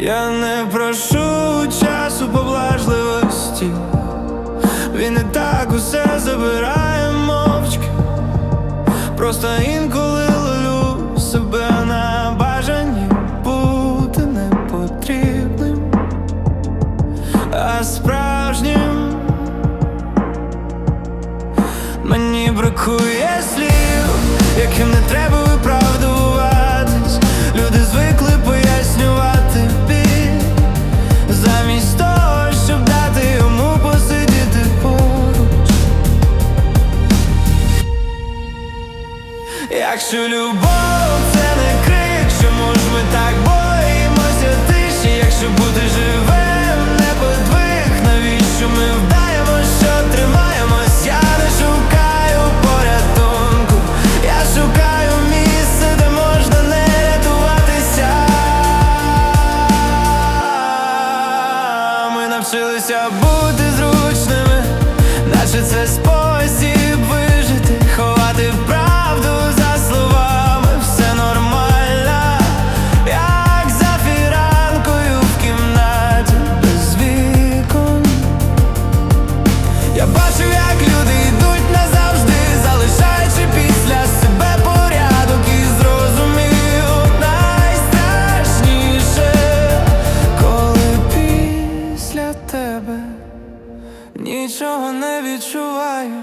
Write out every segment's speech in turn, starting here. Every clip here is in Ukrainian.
Я не прошу часу поблажливості, він і так усе забирає мовчки. Просто інколи ловлю себе на бажанні бути непотрібним, а справжнім мені бракує слів, яким не треба виправдуватись. Якщо любов це не крик, чому ж ми так боїмося тиші, якщо бути живим не подвиг, навіщо ми вдаємо, що тримаємось? Я не шукаю порятунку, я шукаю місце, де можна не рятуватися. Ми навчилися нічого не відчуваю.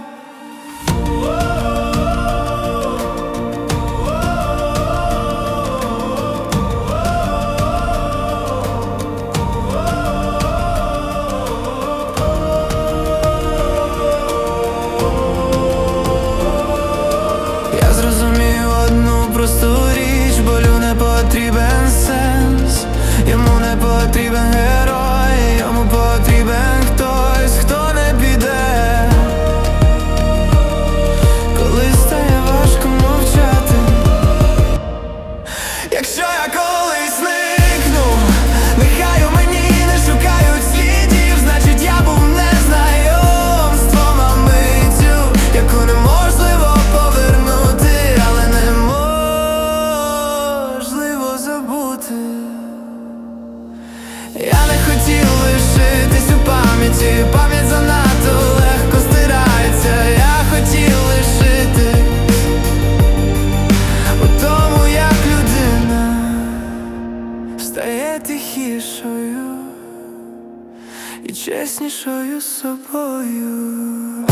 І чеснішою собою.